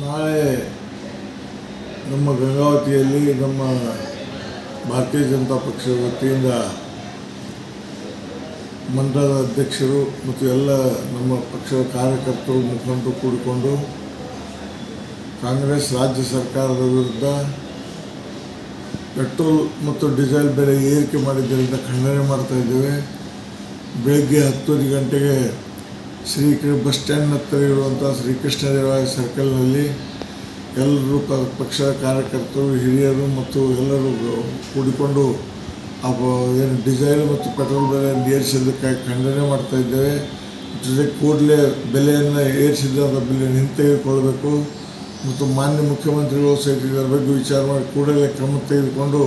ನಾಳೆ ನಮ್ಮ ಗಂಗಾವತಿಯಲ್ಲಿ ನಮ್ಮ ಭಾರತೀಯ ಜನತಾ ಪಕ್ಷದ ವತಿಯಿಂದ ಮಂಡಲ ಅಧ್ಯಕ್ಷರು ಮತ್ತು ಎಲ್ಲ ನಮ್ಮ ಪಕ್ಷದ ಕಾರ್ಯಕರ್ತರು ಮುಖಂಡರು ಕೂಡಿಕೊಂಡು ಕಾಂಗ್ರೆಸ್ ರಾಜ್ಯ ಸರ್ಕಾರದ ವಿರುದ್ಧ ಪೆಟ್ರೋಲ್ ಮತ್ತು ಡೀಸೆಲ್ ಬೆಲೆ ಏರಿಕೆ ಮಾಡಿದ್ದರಿಂದ ಖಂಡನೆ ಮಾಡ್ತಾ ಇದ್ದೇವೆ. ಬೆಳಗ್ಗೆ ಹತ್ತೊಂದು ಗಂಟೆಗೆ ಶ್ರೀ ಬಸ್ ಸ್ಟ್ಯಾಂಡ್ ಹತ್ತಿರ ಇರುವಂಥ ಶ್ರೀಕೃಷ್ಣದೇವರಾಯ ಸರ್ಕಲ್ನಲ್ಲಿ ಎಲ್ಲರೂ ಪ- ಪಕ್ಷದ ಕಾರ್ಯಕರ್ತರು, ಹಿರಿಯರು ಮತ್ತು ಎಲ್ಲರೂ ಕೂಡಿಕೊಂಡು ಆ ಏನು ಡಿಸೈಲ್ ಮತ್ತು ಪೆಟ್ರೋಲ್ ಬೆಲೆ ಏರಿಸಿದ್ದಕ್ಕಾಗಿ ಖಂಡನೆ ಮಾಡ್ತಾ ಇದ್ದೇವೆ. ಜೊತೆ ಕೂಡಲೇ ಬೆಲೆಯನ್ನು ಏರಿಸಿದ್ದಂಥ ಬೆಲೆಯನ್ನು ಹಿಂತೆಗೆದುಕೊಳ್ಬೇಕು ಮತ್ತು ಮಾನ್ಯ ಮುಖ್ಯಮಂತ್ರಿಗಳು ಸಹಿತ ಇದರ ಬಗ್ಗೆ ವಿಚಾರ ಮಾಡಿ ಕೂಡಲೇ ಕ್ರಮ ತೆಗೆದುಕೊಂಡು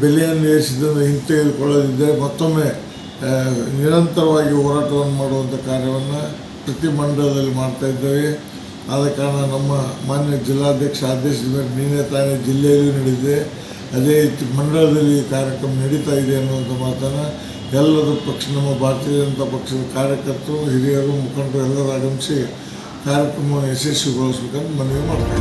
ಬೆಲೆಯನ್ನು ಏರಿಸಿದ್ದನ್ನು ಹಿಂತೆಗೆದುಕೊಳ್ಳದಿದ್ದರೆ ಮತ್ತೊಮ್ಮೆ ನಿರಂತರವಾಗಿ ಹೋರಾಟವನ್ನು ಮಾಡುವಂಥ ಕಾರ್ಯವನ್ನು ಪ್ರತಿ ಮಂಡಲದಲ್ಲಿ ಮಾಡ್ತಾ ಇದ್ದೇವೆ. ಆದ ಕಾರಣ ನಮ್ಮ ಮಾನ್ಯ ಜಿಲ್ಲಾಧ್ಯಕ್ಷ ಆದೇಶದ ಮೇಲೆ ನಿನ್ನೆ ತಾನೇ ಜಿಲ್ಲೆಯಲ್ಲೂ ನಡೆದಿದೆ. ಅದೇ ರೀತಿ ಮಂಡಲದಲ್ಲಿ ಈ ಕಾರ್ಯಕ್ರಮ ನಡೀತಾ ಇದೆ ಅನ್ನುವಂಥ ಮಾತನ್ನು ಎಲ್ಲರೂ ಪಕ್ಷ, ನಮ್ಮ ಭಾರತೀಯ ಜನತಾ ಪಕ್ಷದ ಕಾರ್ಯಕರ್ತರು, ಹಿರಿಯರು, ಮುಖಂಡರು ಎಲ್ಲರೂ ಆಗಮಿಸಿ ಕಾರ್ಯಕ್ರಮವನ್ನು ಯಶಸ್ವಿಗೊಳಿಸಬೇಕಂತ ಮನವಿ ಮಾಡ್ತಾ